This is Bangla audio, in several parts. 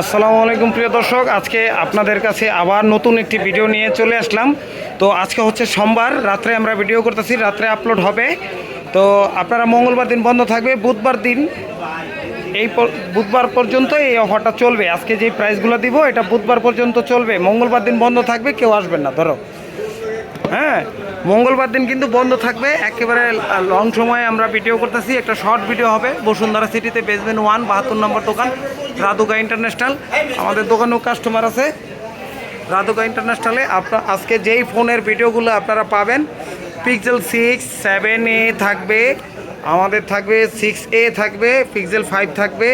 আসসালামু আলাইকুম প্রিয় দর্শক, আজকে আপনাদের কাছে আবার নতুন একটি ভিডিও নিয়ে চলে আসলাম। তো আজকে হচ্ছে সোমবার, রাত্রে আমরা ভিডিও করতেছি, রাত্রে আপলোড হবে। তো আপনারা মঙ্গলবার দিন বন্ধ থাকবে, বুধবার দিন এই বুধবার পর্যন্ত এই অফারটা চলবে। আজকে যে প্রাইসগুলো দিব, এটা বুধবার পর্যন্ত চলবে। মঙ্গলবার দিন বন্ধ থাকবে, কেউ আসবেন না, ধরো। হ্যাঁ মঙ্গলবার দিন কিন্তু বন্ধ থাকবে। একেবারে লং সময়ে আমরা ভিডিও করতেছি। একটা শর্ট ভিডিও হবে। বসুন্ধরা সিটিতে বেসমেন্ট ওয়ান বাহাত্তর নম্বর দোকান রাধুকা ইন্টারন্যাশনাল আমাদের দোকানেও কাস্টমার আছে। রাধুকা ইন্টারন্যাশনালে আপনার আজকে যেই ফোনের ভিডিওগুলো আপনারা পাবেন পিক্সেল সিক্স সেভেন এ থাকবে, আমাদের থাকবে সিক্স এ থাকবে পিক্সেল ফাইভ থাকবে।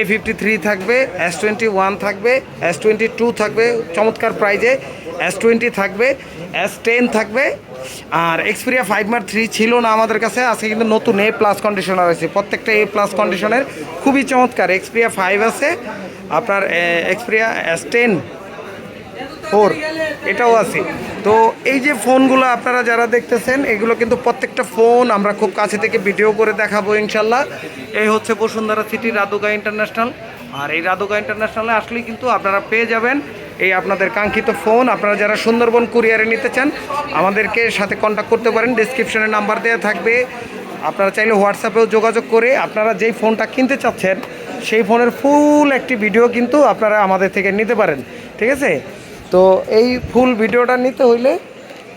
এ ফিফটি থ্রি থাকবে এস টোয়েন্টি ওয়ান থাকবে এস টোয়েন্টি টু থাকবে, চমৎকার প্রাইজে এস টোয়েন্টি থাকবে এস টেন থাকবে, আর এক্সপিরিয়া ফাইভ মার থ্রি ছিল না আমাদের কাছে, আজকে কিন্তু নতুন এ প্লাস কন্ডিশনার আছে প্রত্যেকটা এ প্লাস কন্ডিশনের খুবই চমৎকার এক্সপিরিয়া ফাইভ আছে, আপনার এক্সপিরিয়া এস টেন ফোর এটাও আছে। তো এই যে ফোনগুলো আপনারা যারা দেখতেছেন, এগুলো কিন্তু প্রত্যেকটা ফোন আমরা খুব কাছে থেকে ভিডিও করে দেখাবো ইনশাল্লাহ। এই হচ্ছে বসুন্ধরা সিটি রাধুকা ইন্টারন্যাশনাল। আর এই রাধুকা ইন্টারন্যাশনালে আসলেই কিন্তু আপনারা পেয়ে যাবেন এই আপনাদের কাঙ্ক্ষিত ফোন। আপনারা যারা সুন্দরবন কুরিয়ারে নিতে চান, আমাদেরকে সাথে কন্ট্যাক্ট করতে পারেন। ডিসক্রিপশনে নাম্বার দেওয়া থাকবে। আপনারা চাইলে হোয়াটসঅ্যাপেও যোগাযোগ করে আপনারা যেই ফোনটা কিনতে চাচ্ছেন, সেই ফোনের ফুল একটি ভিডিও কিন্তু আপনারা আমাদের থেকে নিতে পারেন। ঠিক আছে? তো এই ফুল ভিডিওটা নিতে হইলে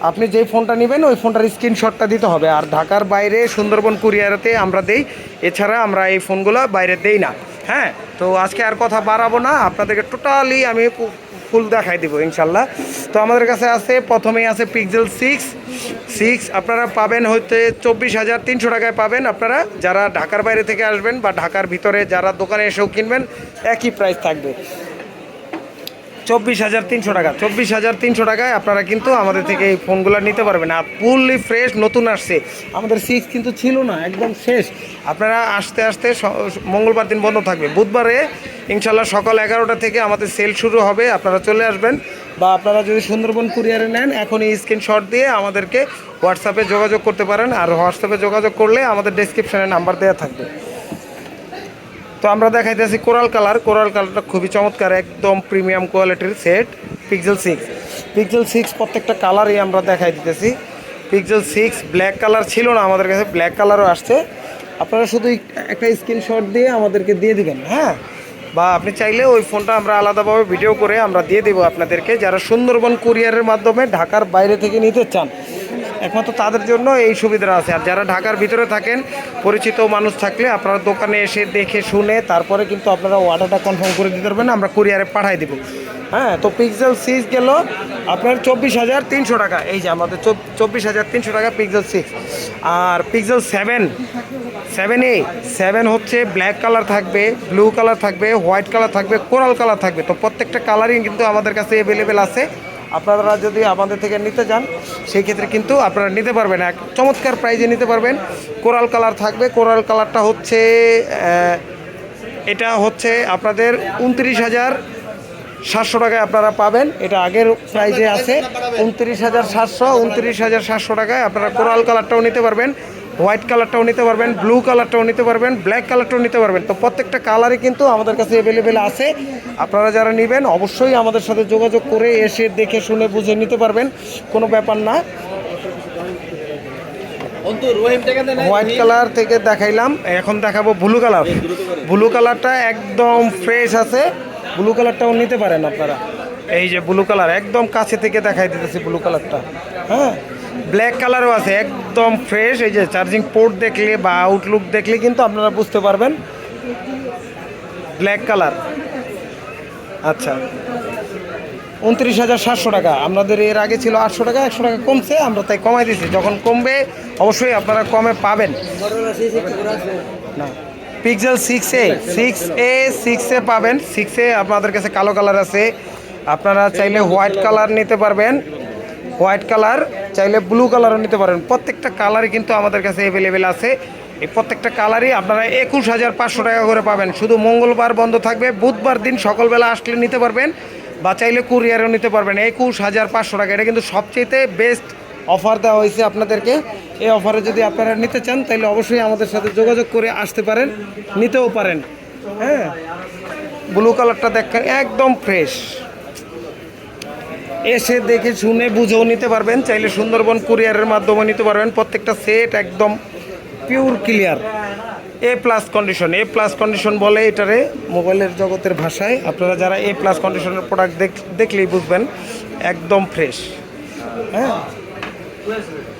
আপনি যেই ফোনটা নেবেন, ওই ফোনটার স্ক্রিনশটটা দিতে হবে। আর ঢাকার বাইরে সুন্দরবন কুরিয়ারেতে আমরা দেই, এছাড়া আমরা এই ফোনগুলো বাইরে দেই না। হ্যাঁ তো আজকে আর কথা বাড়াবো না, আপনাদেরকে টোটালি আমি ফুল দেখাই দিব, ইনশাল্লাহ। তো আমাদের কাছে আছে, প্রথমেই আছে পিক্সেল সিক্স সিক্স আপনারা পাবেন হচ্ছে চব্বিশ হাজার তিনশো টাকায় পাবেন আপনারা। যারা ঢাকার বাইরে থেকে আসবেন বা ঢাকার ভিতরে যারা দোকানে এসেও কিনবেন, একই প্রাইস থাকবে। চব্বিশ হাজার তিনশো টাকা। চব্বিশ হাজার তিনশো টাকায় আপনারা কিন্তু আমাদের থেকে এই ফোনগুলো নিতে পারবেন। আর ফুললি ফ্রেশ নতুন আসছে। আমাদের সিক্স কিন্তু ছিল না, একদম শেষ। আপনারা আসতে আসতে মঙ্গলবার দিন বন্ধ থাকবে। বুধবারে ইনশাল্লাহ সকাল এগারোটা থেকে আমাদের সেল শুরু হবে। আপনারা চলে আসবেন বা আপনারা যদি সুন্দরবন কুরিয়ারে নেন এখন এই স্ক্রিনশট দিয়ে আমাদেরকে হোয়াটসঅ্যাপে যোগাযোগ করতে পারেন। আর হোয়াটসঅ্যাপে যোগাযোগ করলে আমাদের ডেসক্রিপশনে নাম্বার দেওয়া থাকবে। তো আমরা দেখাইতেছি কোরাল কালার। কোরাল কালারটা খুবই চমৎকার, একদম প্রিমিয়াম কোয়ালিটির set pixel six pixel six প্রত্যেকটা কালারই আমরা দেখাই দিতেছি। পিক্সেল সিক্স ব্ল্যাক কালার ছিল না, আমাদের কাছে ব্ল্যাক কালারও আসছে। আপনারা শুধু একটা স্ক্রিনশট দিয়ে আমাদেরকে দিয়ে দিবেন হ্যাঁ? বা আপনি চাইলে ওই ফোনটা আমরা আলাদাভাবে ভিডিও করে আমরা দিয়ে দেবো আপনাদেরকে। যারা সুন্দরবন কুরিয়ারের মাধ্যমে ঢাকার বাইরে থেকে নিতে চান একমাত্র তাদের জন্য এই সুবিধা আছে। আর যারা ঢাকার ভিতরে থাকেন, পরিচিত মানুষ থাকলে আপনারা দোকানে এসে দেখে শুনে তারপরে কিন্তু আপনারা অর্ডারটা কনফার্ম করে দিতে পারবেন, আমরা কুরিয়ারে পাঠাই দিব। হ্যাঁ তো পিক্সেল সিক্স গেল আপনার চব্বিশ হাজার তিনশো টাকা। এই যে আমাদের চব্বিশ হাজার তিনশো টাকা pixel six R pixel seven seven A seven হচ্ছে ব্ল্যাক কালার থাকবে ব্লু কালার থাকবে হোয়াইট কালার থাকবে কোরাল কালার থাকবে। তো প্রত্যেকটা কালারই কিন্তু আমাদের কাছে অ্যাভেলেবেল আছে। আপনারা যদি আমাদের থেকে নিতে চান সেই ক্ষেত্রে কিন্তু আপনারা নিতে পারবেন। এক চমৎকার প্রাইজে নিতে পারবেন। কোরাল কালার থাকবে। কোরাল কালারটা হচ্ছে এটা হচ্ছে আপনাদের উনত্রিশ হাজার সাতশো টাকায় আপনারা পাবেন। এটা আগের প্রাইজে আছে। উনত্রিশ হাজার সাতশো, উনত্রিশ হাজার সাতশো টাকায় আপনারা কোরাল কালারটাও নিতে পারবেন। হোয়াইট কালারটাও নিতে পারবেন ব্লু কালারটাও নিতে পারবেন ব্ল্যাক কালারটাও নিতে পারবেন। তো প্রত্যেকটা কালারই কিন্তু আমাদের কাছে অ্যাভেলেবেল আছে। আপনারা যারা নেবেন অবশ্যই আমাদের সাথে যোগাযোগ করে এসে দেখে শুনে বুঝে নিতে পারবেন। কোনো ব্যাপার না। হোয়াইট কালার থেকে দেখাইলাম। এখন দেখাবো ব্লু কালার। ব্লু কালারটা একদম ফ্রেশ আছে। ব্লু কালারটাও নিতে পারেন আপনারা। এই যে ব্লু কালার একদম কাছে থেকে দেখাই দিতেছি ব্লু কালারটা। হ্যাঁ? ব্ল্যাক কালারও আছে একদম ফ্রেশ এই যে চার্জিং পোর্ট দেখলে বা আউটলুক দেখলে কিন্তু আপনারা বুঝতে পারবেন। ব্ল্যাক কালার আচ্ছা। উনত্রিশ হাজার সাতশো টাকা। আমাদের এর আগে ছিল আটশো টাকা একশো টাকা কমছে আমরা তাই কমাই দিচ্ছি যখন কমবে অবশ্যই আপনারা কমে পাবেন। না। Pixel six A six A six A পাবেন। সিক্স এ আপনাদের কাছে কালো কালার আছে। আপনারা চাইলে হোয়াইট কালার নিতে পারবেন। হোয়াইট কালার, চাইলে ব্লু কালারও নিতে পারেন। প্রত্যেকটা কালারই কিন্তু আমাদের কাছে অ্যাভেলেবেল আছে। এই প্রত্যেকটা কালারই আপনারা একুশ হাজার পাঁচশো টাকা করে পাবেন। শুধু মঙ্গলবার বন্ধ থাকবে। বুধবার দিন সকালবেলা আসলে নিতে পারবেন বা চাইলে কুরিয়ারও নিতে পারবেন। একুশ হাজার পাঁচশো টাকা। এটা কিন্তু সবচেয়ে বেস্ট অফার দেওয়া হয়েছে আপনাদেরকে। এই অফারে যদি আপনারা নিতে চান তাহলে অবশ্যই আমাদের সাথে যোগাযোগ করে আসতে পারেন, নিতেও পারেন। হ্যাঁ? ব্লু কালারটা দেখেন, একদম ফ্রেশ এসে দেখে শুনে বুঝেও নিতে পারবেন। চাইলে সুন্দরবন কুরিয়ারের মাধ্যমে নিতে পারবেন। প্রত্যেকটা সেট একদম pure clear A plus condition A plus condition বলে এটারে মোবাইলের জগতের ভাষায়। আপনারা যারা এ প্লাস কন্ডিশনের প্রোডাক্ট দেখ, দেখলেই বুঝবেন। একদম ফ্রেশ হ্যাঁ?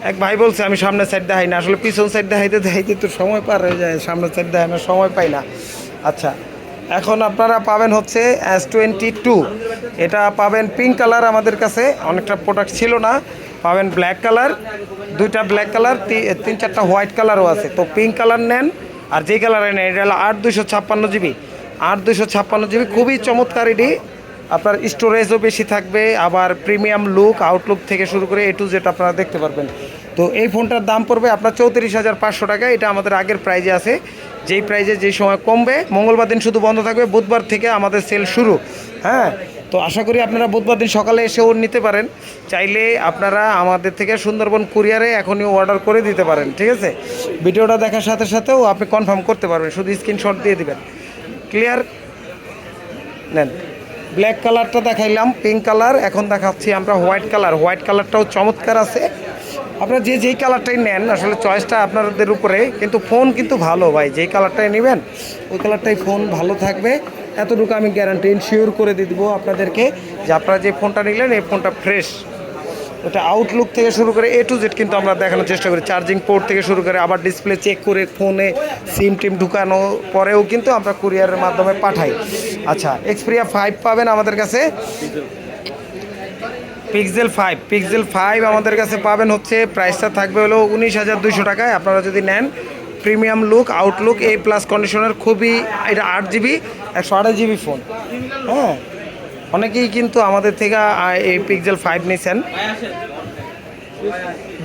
এক ভাই বলছে, আমি সামনের সাইড দেখাই না। আসলে পিছন সাইড দেখাইতে দেখাইতে তো সময় পার হয়ে যায়। সামনের সাইড দেখানোর সময় পাই না। আচ্ছা। এখন আপনারা পাবেন হচ্ছে এস টোয়েন্টি টু এটা পাবেন পিঙ্ক কালার আমাদের কাছে। অনেকটা প্রোডাক্ট ছিল না। পাবেন ব্ল্যাক কালার দুইটা ব্ল্যাক কালার তিন চারটা হোয়াইট কালারও আছে। তো পিঙ্ক কালার নেন, আর যে কালারে নেন, এটা হলো আট দুশো ছাপ্পান্ন জিবি। আট দুশো ছাপ্পান্ন জিবি, খুবই চমৎকার এটি। আপনার স্টোরেজও বেশি থাকবে, আবার প্রিমিয়াম লুক আউটলুক থেকে শুরু করে এ টু জেড আপনারা দেখতে পারবেন। তো এই ফোনটার দাম পড়বে আপনার চৌত্রিশ হাজার পাঁচশো টাকা। এটা আমাদের আগের প্রাইজে আছে। যেই প্রাইজে যেই সময় কমবে, মঙ্গলবার দিন শুধু বন্ধ থাকবে, বুধবার থেকে আমাদের সেল শুরু। হ্যাঁ? তো আশা করি আপনারা বুধবার দিন সকালে এসে এসেও নিতে পারেন। চাইলে আপনারা আমাদের থেকে সুন্দরবন কুরিয়ারে এখনই অর্ডার করে দিতে পারেন, ঠিক আছে? ভিডিওটা দেখার সাথে সাথেও আপনি কনফার্ম করতে পারবেন, শুধু স্ক্রিনশট দিয়ে দিবেন। ক্লিয়ার নেন। ব্ল্যাক কালারটা দেখাইলাম পিঙ্ক কালার এখন দেখাচ্ছি আমরা হোয়াইট কালার হোয়াইট কালারটাও চমৎকার আছে। আপনারা যে যেই কালারটাই নেন, আসলে চয়েসটা আপনাদের উপরে, কিন্তু ফোন কিন্তু ভালো ভাই, যেই কালারটাই নেবেন, ওই কালারটাই ফোন ভালো থাকবে। এতটুকু আমি গ্যারান্টি ইনশিওর করে দিয়ে দেবো আপনাদেরকে যে আপনারা যে ফোনটা নিলেন, এই ফোনটা ফ্রেশ ওটা আউটলুক থেকে শুরু করে এ টু জেড কিন্তু আমরা দেখানোর চেষ্টা করি। চার্জিং পোর্ট থেকে শুরু করে আবার ডিসপ্লে চেক করে ফোনে সিম টিম ঢুকানো পরেও কিন্তু আমরা কুরিয়ারের মাধ্যমে পাঠাই। আচ্ছা এক্সপিরিয়া ফাইভ পাবেন আমাদের কাছে। পিক্সেল ফাইভ পিক্সেল ফাইভ আমাদের কাছে পাবেন হচ্ছে প্রাইসটা থাকবে হলো উনিশ হাজার দুশো টাকায়। আপনারা যদি নেন প্রিমিয়াম লুক আউটলুক এই প্লাস কন্ডিশনের খুবই এটা আট জিবি একশো আঠাশ জিবি ফোন হ্যাঁ অনেকেই কিন্তু আমাদের থেকে এই পিক্সেল ফাইভ নিছেন।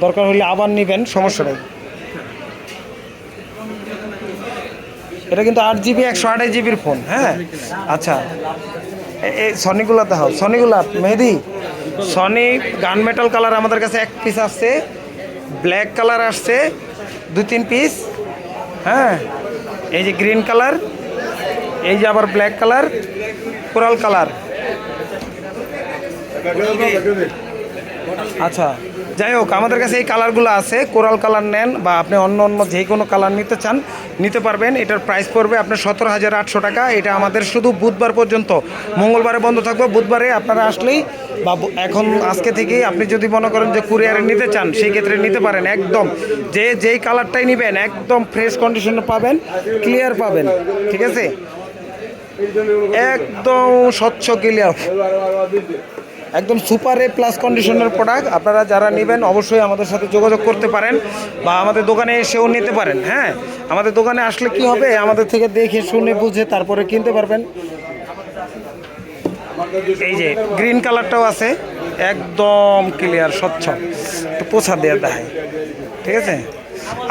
দরকার হলে আবার নেবেন, সমস্যা নেই। এটা কিন্তু আট জিবি একশো আঠাশ জিবির ফোন হ্যাঁ? আচ্ছা। এই সনিগুলা দেখাও সনিগুলা Mehedi? Sony gun metal colour আমাদের কাছে এক পিস আসছে ব্ল্যাক কালার আসছে দু তিন পিস হ্যাঁ? এই যে গ্রিন কালার এই যে আবার ব্ল্যাক কালার কোরাল কালার আচ্ছা। যাই হোক, আমাদের কাছে এই কালারগুলো আছে। কোরাল কালার নেন বা আপনি অন্য অন্য যে কোনো কালার নিতে চান, নিতে পারবেন। এটার প্রাইস পড়বে আপনার সতেরো হাজার আটশো টাকা। এটা আমাদের শুধু বুধবার পর্যন্ত। মঙ্গলবারে বন্ধ থাকবে। বুধবারে আপনারা আসলেই বা এখন আজকে থেকেই আপনি যদি মনে করেন যে কুরিয়ারে নিতে চান সেই ক্ষেত্রে নিতে পারেন। একদম যে যেই কালারটাই নেবেন, একদম ফ্রেশ কন্ডিশনে পাবেন ক্লিয়ার পাবেন। ঠিক আছে? একদম স্বচ্ছ ক্লিয়ার একদম সুপার এ প্লাস কন্ডিশনের প্রোডাক্ট আপনারা যারা নেবেন, অবশ্যই আমাদের সাথে যোগাযোগ করতে পারেন বা আমাদের দোকানে এসেও নিতে পারেন হ্যাঁ? আমাদের দোকানে আসলে কি হবে, আমাদের থেকে দেখে, শুনে, বুঝে তারপরে কিনতে পারবেন। এই যে গ্রিন কালারটাও আছে। একদম ক্লিয়ার স্বচ্ছ। একটু পোছা দেওয়া দেখায় ঠিক আছে?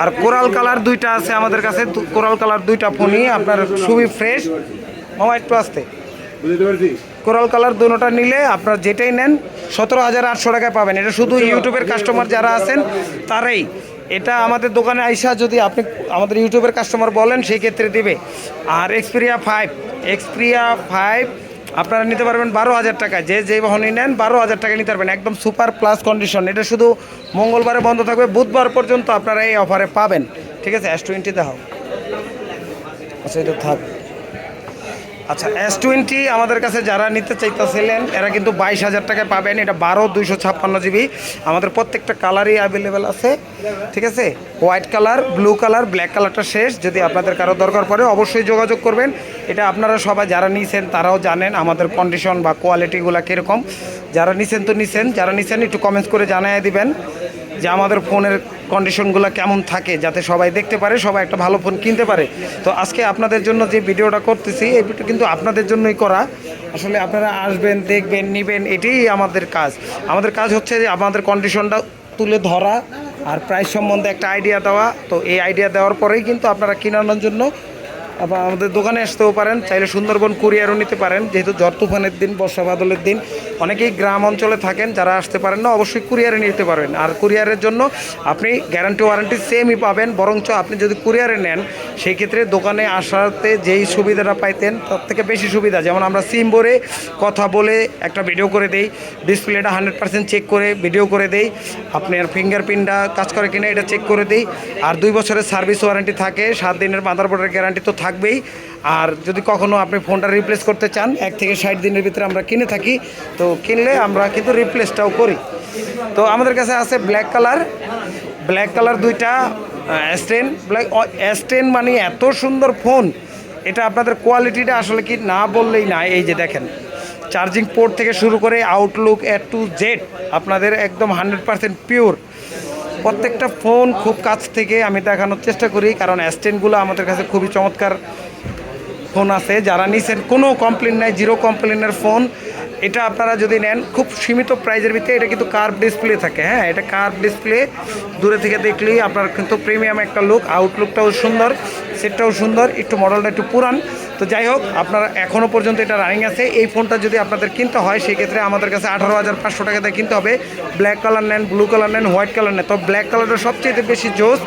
আর কোরাল কালার দুইটা আছে আমাদের কাছে। কোরাল কালার দুইটা ফোনই আপনার খুবই ফ্রেশ মামা একটু আসতে। বুঝতে পারছি? কোরাল কালার দুটোটা নিলে আপনার যেটাই নেন সতেরো হাজার আটশো টাকায় পাবেন। এটা শুধু ইউটিউবের কাস্টমার যারা আছেন তারাই। এটা আমাদের দোকানে আইসা যদি আপনি আমাদের ইউটিউবের কাস্টমার বলেন সেই ক্ষেত্রে দিবে। আর এক্সপিরিয়া ফাইভ এক্সপিরিয়া ফাইভ আপনারা নিতে পারবেন বারো হাজার টাকা। যে যে বাহনই নেন বারো হাজার টাকা নিতে পারবেন। একদম সুপার প্লাস কন্ডিশন এটা শুধু মঙ্গলবারে বন্ধ থাকবে বুধবার পর্যন্ত আপনারা এই অফারে পাবেন। ঠিক আছে অ্যাস টোয়েন্টি দেখাও আচ্ছা এটা থাক। আচ্ছা এস টোয়েন্টি আমাদের কাছে যারা নিতে চাইতেছিলেন, এরা কিন্তু বাইশ হাজার টাকায় পাবেন। এটা বারো দুইশো ছাপ্পান্ন জিবি। আমাদের প্রত্যেকটা কালারই অ্যাভেলেবেল আছে, ঠিক আছে? White colour blue colour black কালারটা শেষ। যদি আপনাদের কারও দরকার পড়ে, অবশ্যই যোগাযোগ করবেন। এটা আপনারা সবাই যারা নিছেন, তারাও জানেন আমাদের কন্ডিশন বা কোয়ালিটিগুলো কীরকম। যারা নিছেন তো নিছেন, যারা নিছেন, একটু কমেন্টস করে জানিয়ে দিবেন যে আমাদের ফোনের কন্ডিশনগুলো কেমন থাকে যাতে সবাই দেখতে পারে, সবাই একটা ভালো ফোন কিনতে পারে। তো আজকে আপনাদের জন্য যে ভিডিওটা করতেছি, এই ভিডিও কিন্তু আপনাদের জন্যই করা। আসলে আপনারা আসবেন, দেখবেন, নেবেন, এটাই আমাদের কাজ। আমাদের কাজ হচ্ছে যে আমাদের কন্ডিশনটা তুলে ধরা আর প্রাইস সম্বন্ধে একটা আইডিয়া দেওয়া। তো এই আইডিয়া দেওয়ার পরেই কিন্তু আপনারা কেনানোর জন্য আবার আমাদের দোকানে আসতেও পারেন, চাইলে সুন্দরবন কুরিয়ারও নিতে পারেন, যেহেতু ঝড় তুফানের দিন, বর্ষা বাদলের দিন, অনেকেই গ্রাম অঞ্চলে থাকেন, যারা আসতে পারেন না, অবশ্যই কুরিয়ারে নিতে পারবেন আর কুরিয়ারের জন্য আপনি গ্যারান্টি ওয়ারেন্টি সেমই পাবেন, বরঞ্চ আপনি যদি কুরিয়ারে নেন সেই ক্ষেত্রে দোকানে আসাতে যেই সুবিধাটা পাইতেন, তার থেকে বেশি সুবিধা। যেমন আমরা সিম ভরে কথা বলে একটা ভিডিও করে দেই ডিসপ্লেটা হান্ড্রেড পার্সেন্ট চেক করে ভিডিও করে দেই, আপনার ফিঙ্গারপ্রিন্টটা কাজ করে কিনা এটা চেক করে দিই। আর দুই বছরের সার্ভিস ওয়ারেন্টি থাকে, সাত দিনের মাদারবোর্ডের গ্যারান্টি তো থাকবেই। আর যদি কখনও আপনি ফোনটা রিপ্লেস করতে চান, এক থেকে ষাট দিনের ভিতরে আমরা কিনে থাকি। তো কিনলে আমরা কিন্তু রিপ্লেসটাও করি। তো আমাদের কাছে আছে ব্ল্যাক কালার ব্ল্যাক কালার দুইটা স্টেন ব্ল্যাক স্টেন মানে এত সুন্দর ফোন এটা আপনাদের কোয়ালিটিটা আসলে কি না বললেই না। এই যে দেখেন চার্জিং পোর্ট থেকে শুরু করে আউটলুক এ টু জেড আপনাদের একদম হান্ড্রেড পারসেন্ট পিওর প্রত্যেকটা ফোন খুব কাছ থেকে আমি দেখানোর চেষ্টা করি, কারণ অ্যাসটেন্টগুলো আমাদের কাছে খুবই চমৎকার ফোন আছে। যারা নিছেন, কোনো কমপ্লেন নাই জিরো কমপ্লেনের ফোন। এটা আপনারা যদি নেন, খুব সীমিত প্রাইজের ভিতরে এটা কিন্তু কার্ভ ডিসপ্লে থাকে হ্যাঁ? এটা কার্ভ ডিসপ্লে দূরে থেকে দেখলেই আপনার কিন্তু প্রিমিয়াম একটা লুক আউটলুকটাও সুন্দর। সেটটাও সুন্দর, একটু মডেলটা একটু পুরান। তো যাই হোক, আপনারা এখনও পর্যন্ত এটা রানিং আছে। এই ফোনটা যদি আপনাদের কিনতে হয় সেই ক্ষেত্রে আমাদের কাছে আঠারো হাজার পাঁচশো টাকা দিয়ে কিনতে হবে। ব্ল্যাক কালার নেন ব্লু কালার নেন হোয়াইট কালার নেন। তো ব্ল্যাক কালারটা সবচেয়ে বেশি জোস,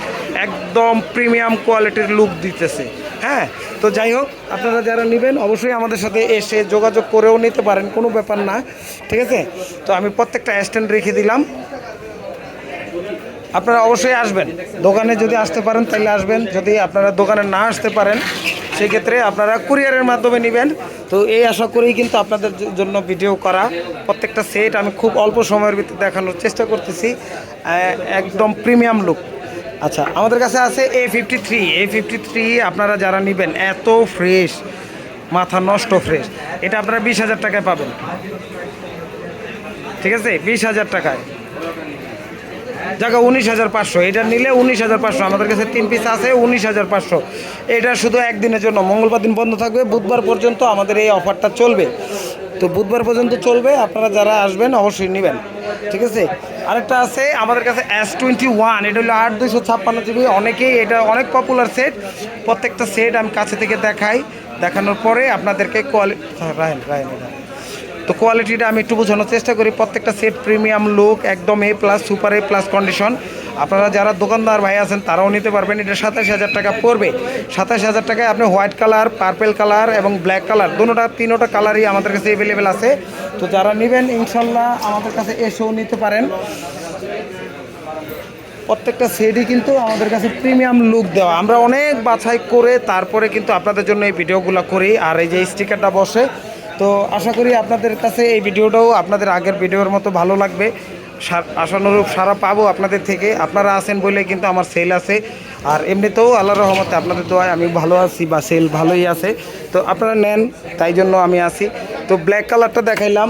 একদম প্রিমিয়াম কোয়ালিটির লুক দিতেছে। হ্যাঁ তো যাই হোক, আপনারা যারা নেবেন, অবশ্যই আমাদের সাথে এসে যোগাযোগ করেও নিতে পারেন, কোনো ব্যাপার না। ঠিক আছে? তো আমি প্রত্যেকটা স্ট্যান্ড রেখে দিলাম। আপনারা অবশ্যই আসবেন। দোকানে যদি আসতে পারেন তাহলে আসবেন। যদি আপনারা দোকানে না আসতে পারেন, সেক্ষেত্রে আপনারা কুরিয়ারের মাধ্যমে নেবেন। তো এই আশা করেই কিন্তু আপনাদের জন্য ভিডিও করা। প্রত্যেকটা সেট আমি খুব অল্প সময়ের ভিতরে দেখানোর চেষ্টা করতেছি। একদম প্রিমিয়াম লুক। আচ্ছা আমাদের কাছে আছে A fifty three A fifty three আপনারা যারা নেবেন, এত ফ্রেশ, মাথা নষ্ট ফ্রেশ। এটা আপনারা বিশ হাজার টাকায় পাবেন। ঠিক আছে? বিশ হাজার টাকায়। জায়গা উনিশ হাজার পাঁচশো। এটা নিলে উনিশ হাজার পাঁচশো। আমাদের কাছে তিন পিস আছে, উনিশ হাজার পাঁচশো। এটা শুধু একদিনের জন্য। মঙ্গলবার দিন বন্ধ থাকবে। বুধবার পর্যন্ত আমাদের এই অফারটা চলবে। তো বুধবার পর্যন্ত চলবে। আপনারা যারা আসবেন, অবশ্যই নেবেন। ঠিক আছে? আরেকটা আছে আমাদের কাছে এস টোয়েন্টি ওয়ান এটা হলো আট দুশো ছাপ্পান্ন জিবি। অনেকেই এটা অনেক পপুলার সেট প্রত্যেকটা সেট আমি কাছে থেকে দেখাই। দেখানোর পরে আপনাদেরকে কোয়ালিটি রায়ন রায়ন তো কোয়ালিটিটা আমি একটু বোঝানোর চেষ্টা করি। প্রত্যেকটা সেট প্রিমিয়াম লুক একদম A plus super A plus condition আপনারা যারা দোকানদার ভাই আছেন, তারাও নিতে পারবেন। এটা সাতাশ হাজার টাকা পড়বে। সাতাশ হাজার টাকায় আপনি হোয়াইট কালার পার্পেল কালার এবং ব্ল্যাক কালার দুটোটা তিনোটা কালারই আমাদের কাছে অ্যাভেলেবেল আছে। তো যারা নেবেন, ইনশাল্লাহ আমাদের কাছে এসেও নিতে পারেন। প্রত্যেকটা সেটই কিন্তু আমাদের কাছে প্রিমিয়াম লুক দেওয়া। আমরা অনেক বাছাই করে তারপরে কিন্তু আপনাদের জন্য এই ভিডিওগুলো করি। আর এই যে স্টিকারটা বসে তো আশা করি আপনাদের কাছে এই ভিডিওটাও আপনাদের আগের ভিডিওর মতো ভালো লাগবে। আশানুরূপ সারা পাবো আপনাদের থেকে। আপনারা আছেন বলে কিন্তু আমার সেল আছে। আর এমনিতেও আল্লাহ রহমতে আপনাদের দোয়ায় আমি ভালো আছি বা সেল ভালোই আছে। তো আপনারা নেন, তাই জন্য আমি আছি। তো ব্ল্যাক কালারটা দেখাইলাম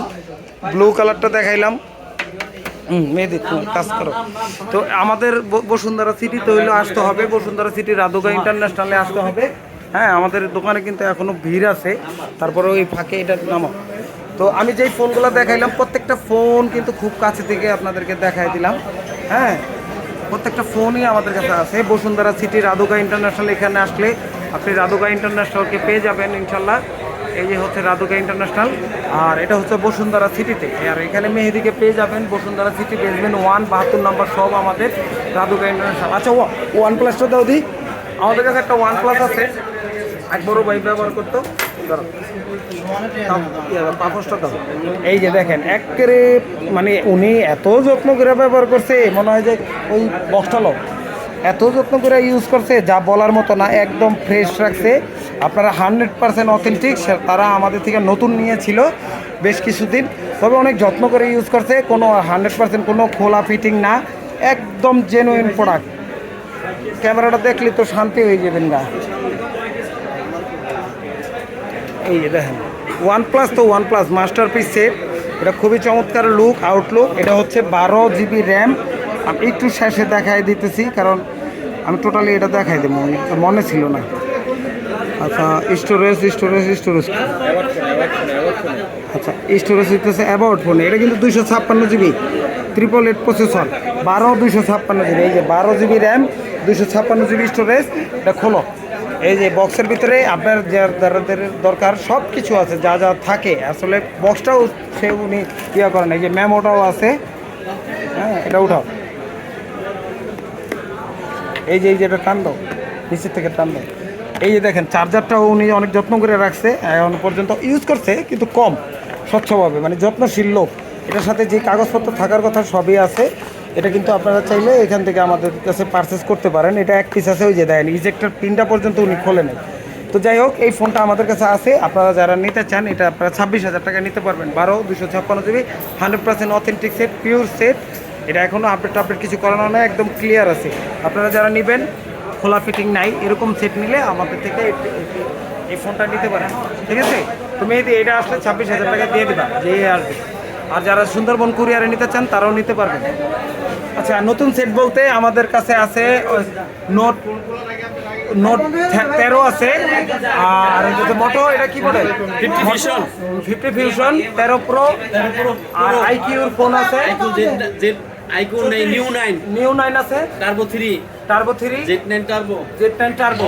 ব্লু কালারটা দেখাইলাম। তুমি কাজ করো। তো আমাদের বসুন্ধরা সিটিতে হইলেও আসতে হবে। বসুন্ধরা সিটি রাধুকা ইন্টারন্যাশনালে আসতে হবে। হ্যাঁ আমাদের দোকানে কিন্তু এখনও ভিড় আছে। তারপরে ওই ফাঁকে এটা নামো তো আমি যেই ফোনগুলো দেখাইলাম, প্রত্যেকটা ফোন কিন্তু খুব কাছে থেকে আপনাদেরকে দেখাই দিলাম। হ্যাঁ প্রত্যেকটা ফোনই আমাদের কাছে আছে। বসুন্ধরা সিটি রাধুকা ইন্টারন্যাশনাল, এখানে আসলে আপনি রাধুকা ইন্টারন্যাশনালকে পেয়ে যাবেন ইনশাল্লাহ। এই যে হচ্ছে রাধুকা ইন্টারন্যাশনাল, আর এটা হচ্ছে বসুন্ধরা সিটিতে। আর এখানে মেহেদিকে পেয়ে যাবেন বসুন্ধরা সিটি বেসমেন্ট ওয়ান, বাহাত্তর নম্বর সব আমাদের রাধুকা ইন্টারন্যাশনাল। আচ্ছা ওয়ান প্লাসটা দাও দি। আমাদের কাছে একটা ওয়ান প্লাস আছে। ভাই ব্যবহার করতো। এই যে দেখেন, একেবারে মানে উনি এত যত্ন করে ব্যবহার করছে, মনে হয় যে ওই বক্সটা এত যত্ন করে ইউজ করছে, যা বলার মতো না, একদম ফ্রেশ রাখছে। আপনারা হান্ড্রেড পার্সেন্ট অথেন্টিক তারা আমাদের থেকে নতুন নিয়েছিল বেশ কিছুদিন। তবে অনেক যত্ন করে ইউজ করছে, কোনো হান্ড্রেড পার্সেন্ট কোনো খোলা ফিটিং না, একদম জেনুইন প্রোডাক্ট ক্যামেরাটা দেখলে তো শান্তি হয়ে যাবেন গা। এই যে দেখেন ওয়ান প্লাস তো one plus masterpiece set এটা খুবই চমৎকার লুক আউটলুক এটা হচ্ছে বারো জিবি র্যাম আমি একটু শেষে দেখাই দিতেছি, কারণ আমি টোটালি এটা দেখাই দেবো। মনে ছিল না। আচ্ছা স্টোরেজ স্টোরেজ স্টোরেজ আচ্ছা স্টোরেজ হইতেছে অ্যাবাউট ফোন এটা কিন্তু দুইশো ছাপ্পান্ন জিবি ট্রিপল এইট প্রসেসর বারো দুইশো ছাপ্পান্ন জিবি এই যে বারো জিবি র্যাম দুইশো ছাপ্পান্ন জিবি স্টোরেজ এটা খোলো। এই যে বক্সের ভিতরে আপনার যা- যাদের দরকার সব কিছু আছে, যা যা থাকে, আসলে বক্সটাও সে উনি ইয়ে করেন, এই যে মেমোটাও আছে। হ্যাঁ এটা উঠাও। এই যে এই যে এটা টান দাও, নিচের থেকে টান দাও। এই যে দেখেন চার্জারটাও উনি অনেক যত্ন করে রাখছে, এখন পর্যন্ত ইউজ করছে, কিন্তু কম, স্বচ্ছভাবে মানে যত্নশীল লোক। এটার সাথে যে কাগজপত্র থাকার কথা সবই আছে। এটা কিন্তু আপনারা চাইলে এখান থেকে আমাদের কাছে পারচেস করতে পারেন। এটা এক পিস আছে, ওই যে দেন ইজেক্টার পিনটা পর্যন্ত উনি খোলে নেই তো যাই হোক, এই ফোনটা আমাদের কাছে আছে। আপনারা যারা নিতে চান, এটা আপনারা ছাব্বিশ হাজার টাকা নিতে পারবেন। বারো দুশো ছাপ্পান্ন GB hundred percent authentic set pure set এটা এখনও আপডেট আপডেট কিছু করানো নয় একদম ক্লিয়ার আছে। আপনারা যারা নেবেন, খোলা ফিটিং নাই, এরকম সেট নিলে আমাদের থেকে এই- ফোনটা নিতে পারেন। ঠিক আছে? তুমি এটা আসলে ছাব্বিশ হাজার টাকা দিয়ে দেবা, যে আসবে আর যারা সুন্দরবন কুরিয়ারে নিতে চান, তারাও নিতে পারবেন। আচ্ছা নতুন সেট বলতে আমাদের কাছে আছে নোট নোট তেরো আছে আর মোটো এটা কি বলে ফিফটি ফিউশন তেরো প্রো আর আইকিউর ফোন আছে। আইকন নেই নিউ নাইন। নিউ নাইন আছে। Turbo three turbo three Z nine turbo Z ten turbo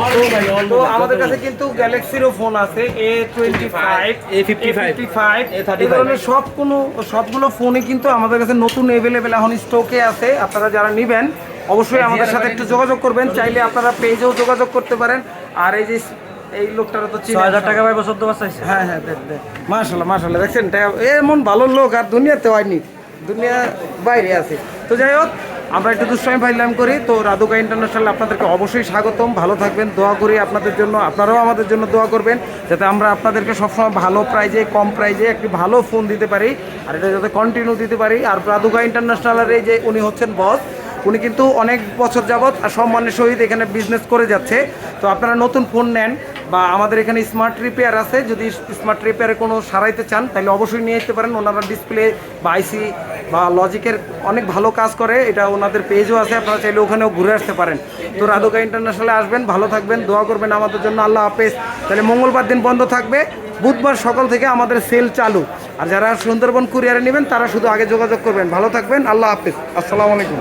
তো আমাদের কাছে কিন্তু গ্যালাক্সিরও ফোন আছে এ twenty five A55 five A35 এই ধরনের সব কোনো সবগুলো ফোনই কিন্তু আমাদের কাছে নতুন অ্যাভেলেবেল এখন স্টকে আছে। আপনারা যারা নেবেন অবশ্যই আমাদের সাথে একটু যোগাযোগ করবেন। চাইলে আপনারা পেজেও যোগাযোগ করতে পারেন। আর এই যে এই লোকটারা তো ছয় হাজার টাকা পাইবো চোদ্দ বছর হ্যাঁ হ্যাঁ দেখ দেখ। মাশাল্লাহ মাশাল্লাহ দেখছেন এমন ভালো লোক আর দুনিয়াতে হয়নি। দুনিয়া বাইরে আছে। তো যাই হোক, আমরা একটু দুষ্টাইম ফাইলাম করি। তো রাধুকা ইন্টারন্যাশনাল আপনাদেরকে অবশ্যই স্বাগতম। ভালো থাকবেন, দোয়া করি আপনাদের জন্য। আপনারাও আমাদের জন্য দোয়া করবেন, যাতে আমরা আপনাদেরকে সবসময় ভালো প্রাইজে, কম প্রাইজে একটি ভালো ফোন দিতে পারি, আর এটা যাতে কন্টিনিউ দিতে পারি। আর রাধুকা ইন্টারন্যাশনালের এই যে উনি হচ্ছেন বস উনি কিন্তু অনেক বছর যাবৎ আর সম্মানের সহিত এখানে বিজনেস করে যাচ্ছে। তো আপনারা নতুন ফোন নেন বা আমাদের এখানে স্মার্ট রিপেয়ার আছে, যদি স্মার্ট রিপেয়ারে কোনো সারাইতে চান, তাহলে অবশ্যই নিয়ে আসতে পারেন। ওনারা ডিসপ্লে বা আইসি বা লজিকের অনেক ভালো কাজ করে। এটা ওনাদের পেজও আছে, আপনারা চাইলে ওখানেও ঘুরে আসতে পারেন। তো রাধুকা ইন্টারন্যাশনালে আসবেন, ভালো থাকবেন, দোয়া করবেন আমাদের জন্য। আল্লাহ হাফেজ। তাহলে মঙ্গলবার দিন বন্ধ থাকবে। বুধবার সকাল থেকে আমাদের সেল চালু। আর যারা সুন্দরবন কুরিয়ারে নেবেন, তারা শুধু আগে যোগাযোগ করবেন। ভালো থাকবেন, আল্লাহ হাফেজ। আসসালামু আলাইকুম।